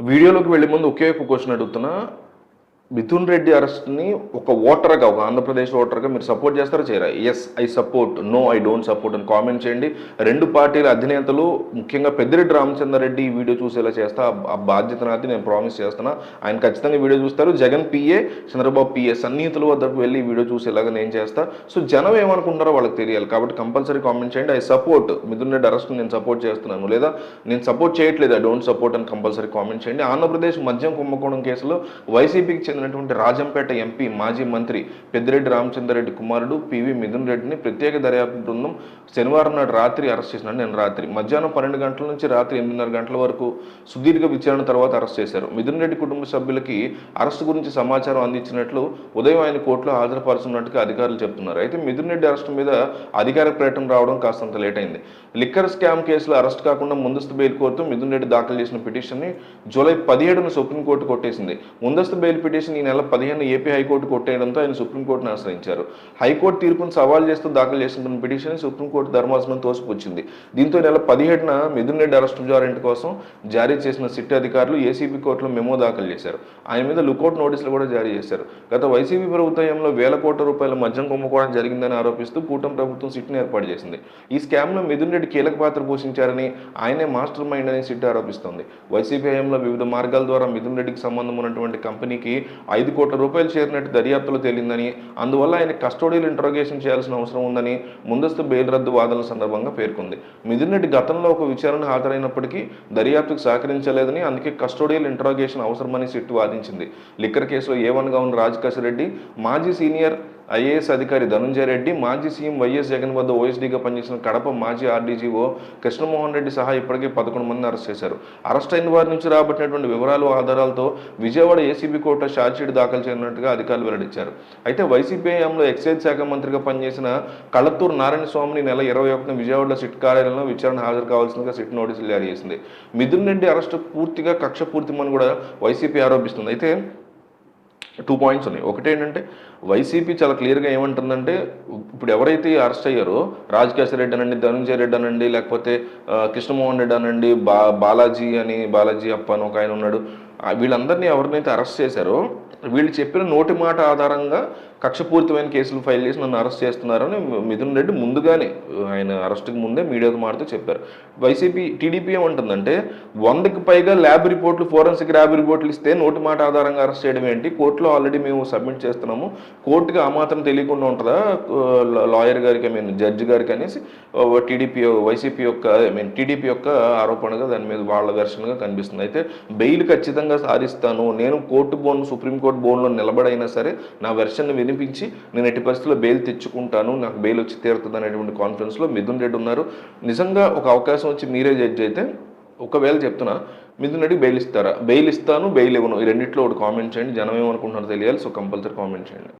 వీడియోలోకి వెళ్ళే ముందు ఒకే ఒక క్వశ్చన్ అడుగుతున్నా. మిథున్ రెడ్డి అరెస్ట్ని ఒక ఓటర్గా ఒక ఆంధ్రప్రదేశ్ ఓటర్గా మీరు సపోర్ట్ చేస్తారా చేయరా? Yes I support no I don't support అని కామెంట్ చేయండి. రెండు పార్టీల అధినేతలు ముఖ్యంగా పెద్దిరెడ్డి రామచంద్రరెడ్డి ఈ వీడియో చూసేలా చేస్తా. ఆ- బాధ్యత నాది నేను ప్రామిస్ చేస్తున్నా. ఆయన ఖచ్చితంగా వీడియో చూస్తారు. జగన్ పిఏ చంద్రబాబు పిఏ సన్నిహితుల వద్దకు వెళ్ళి వీడియో చూసేలాగా నేను చేస్తా. సో జనం ఏమనుకుంటారో వాళ్ళకి తెలియాలి. కాబట్టి కంపల్సరీ కామెంట్ చేయండి. I support Mithun Reddy arrest నేను సపోర్ట్ చేస్తున్నాను. లేదా నేను సపోర్ట్ చేయట్లేదు. ఐ డోంట్ సపోర్ట్ అని కంపల్సరీ కామెంట్ చేయండి. ఆంధ్రప్రదేశ్ మద్యం కుంభకోణం కేసులో వైసీపీకి చెందినటువంటి రాజంపేట ఎంపీ మాజీ మంత్రి పెద్దిరెడ్డి రామచంద్రరెడ్డి కుమారుడు పివి మిథున్ రెడ్డిని ప్రత్యేక దర్యాప్తు బృందం శనివారం నాడు రాత్రి అరెస్ట్ చేసినాడు నేను రాత్రి మధ్యాహ్నం పన్నెండు గంటల నుంచి రాత్రి ఎనిమిదిన్నర గంటల వరకు సుదీర్ఘ విచారణ తర్వాత అరెస్ట్ చేశారు. మిథున్ రెడ్డి కుటుంబ సభ్యులకి అరెస్ట్ గురించి సమాచారం అందించినట్లు ఉదయం ఆయన కోర్టులో హాజరుపరుచున్నట్టుగా అధికారులు చెప్తున్నారు. అయితే మిథున్ రెడ్డి అరెస్టు మీద అధికార ప్రకటన రావడం కాస్తంత లేట్ అయింది. లిక్కర్ స్కామ్ కేసులో అరెస్ట్ కాకుండా ముందస్తు బెయిల్ కోరుతూ మిథున్ రెడ్డి దాఖలు చేసిన పిటిషన్ని జూలై పదిహేడున సుప్రీంకోర్టు కొట్టేసింది. ముందస్తు బెయిల్ పిటిషన్ ఈ నెల పదిహేను ఏపీ హైకోర్టు కొట్టేయడంతో ఆయన సుప్రీంకోర్టును ఆశ్రయించారు. హైకోర్టు తీర్పును సవాల్ చేస్తూ దాఖలు చేసిన పిటిషన్ సుప్రీంకోర్టు ధర్మాసనం తోసిపుచ్చింది. దీంతో నెల పదిహేడున మిథున్ రెడ్డి అరెస్ట్ వారెంట్ కోసం జారీ చేసిన సిట్ అధికారులు ఏసీబీ కోర్టులో మెమో దాఖలు చేశారు. ఆయన మీద లుకౌట్ నోటీసులు కూడా జారీ చేశారు. గత వైసీపీ ప్రభుత్వంలో వేల కోట్ల రూపాయల మద్యం కుంభకోణం జరిగిందని ఆరోపిస్తూ కూటమి ప్రభుత్వం సిట్ను ఏర్పాటు చేసింది. ఈ స్కామ్లో మిథున్ రెడ్డి కీలక పాత్ర పోషించారని ఆయనే మాస్టర్ మైండ్ అని సిట్ ఆరోపిస్తోంది. వైసీపీ హయాంలో వివిధ మార్గాల ద్వారా మిథున్ రెడ్డికి సంబంధం ఉన్నటువంటి కంపెనీకి ఐదు కోట్ల రూపాయలు చేరినట్టు దర్యాప్తులో తేలిందని అందువల్ల ఆయన కస్టోడియల్ ఇంట్రోగేషన్ చేయాల్సిన అవసరం ఉందని ముందస్తు బెయిల్ రద్దు వాదనల సందర్భంగా పేర్కొంది. మిథున్ రెడ్డి గతంలో ఒక విచారణ హాజరైనప్పటికీ దర్యాప్తుకు సహకరించలేదని అందుకే కస్టోడియల్ ఇంట్రోగేషన్ అవసరమని సిట్ వాదించింది. లిక్కర్ కేసులో ఏ వన్గా ఉన్న రాజకేశ్ రెడ్డి మాజీ సీనియర్ ఐఏఎస్ అధికారి ధనుంజయ రెడ్డి మాజీ సీఎం వైఎస్ జగన్ వద్ద ఓఎస్డీగా పనిచేసిన కడప మాజీ ఆర్డీజీఓ కృష్ణమోహన్ రెడ్డి సహా ఇప్పటికే పదకొండు మందిని అరెస్ట్ చేశారు. అరెస్ట్ అయిన వారి నుంచి రాబట్టినటువంటి వివరాలు ఆధారాలతో విజయవాడ ఏసీబీ కోర్టులో షార్జ్షీట్ దాఖలు చేయనున్నట్టుగా అధికారులు వెల్లడించారు. అయితే వైసీపీ హయాంలో ఎక్సైజ్ శాఖ మంత్రిగా పనిచేసిన కళత్తూరు నారాయణ స్వామిని నెల ఇరవై ఒకటిన విజయవాడలో సిట్ కార్యాలయంలో విచారణ హాజరు కావాల్సిందిగా సిట్ నోటీసులు జారీ చేసింది. మిథున్ రెడ్డి అరెస్టు పూర్తిగా కక్ష పూర్తిమని కూడా వైసీపీ ఆరోపిస్తుంది. అయితే టూ పాయింట్స్ ఉన్నాయి. ఒకటి ఏంటంటే వైసీపీ చాలా క్లియర్గా ఏమంటుందంటే ఇప్పుడు ఎవరైతే అరెస్ట్ అయ్యారో రాజకేశ్వర రెడ్డి అనండి ధనంజయ రెడ్డి అనండి లేకపోతే కృష్ణమోహన్ రెడ్డి అనండి బా బాలాజీ అని బాలాజీ అప్ప అని ఒక ఆయన ఉన్నాడు. వీళ్ళందరినీ ఎవరినైతే అరెస్ట్ చేశారో వీళ్ళు చెప్పిన నోటి మాట ఆధారంగా కక్షపూరితమైన కేసులు ఫైల్ చేసి నన్ను అరెస్ట్ చేస్తున్నారని మిథున్ రెడ్డి ముందుగానే ఆయన అరెస్ట్కి ముందే మీడియాతో మాట్లాడుతూ చెప్పారు. వైసీపీ టీడీపీ ఏమంటుందంటే వందకి పైగా ల్యాబ్ రిపోర్ట్లు ఫోరెన్సిక్ ల్యాబ్ రిపోర్ట్లు ఇస్తే నోటి మాట ఆధారంగా అరెస్ట్ చేయడం ఏంటి? కోర్టులో ఆల్రెడీ మేము సబ్మిట్ చేస్తున్నాము. కోర్టుకి ఆ మాత్రం తెలియకుండా ఉంటుందా? లాయర్ గారికి ఐ మీన్ జడ్జి గారికి అనేసి టీడీపీ వైసీపీ యొక్క ఐ మీన్ టీడీపీ యొక్క ఆరోపణగా దాని మీద వాళ్ళ వెర్షన్గా కనిపిస్తుంది. అయితే బెయిల్ ఖచ్చితంగా సాధిస్తాను. నేను కోర్టు బోన్ సుప్రీంకోర్టు బోన్లో నిలబడైనా సరే నా వెర్షన్ వినిపించి నేను ఎట్టి పరిస్థితుల్లో బెయిల్ తెచ్చుకుంటాను. నాకు బెయిల్ వచ్చి తీరుతుంది అనేటువంటి కాన్ఫిడెన్స్లో మిథున్ రెడ్డి ఉన్నారు. నిజంగా ఒక అవకాశం వచ్చి మీరే జడ్జి అయితే ఒకవేళ చెప్తున్నా మిథున్ రెడ్డి బెయిల్ ఇస్తారా? బెయిల్ ఇస్తాను బెయిల్ ఇవ్వను. ఈ రెండిట్లో ఒకటి కామెంట్ చేయండి. జనం ఏమనుకుంటున్నారో తెలియాలి. సో కంపల్సరీ కామెంట్ చేయండి.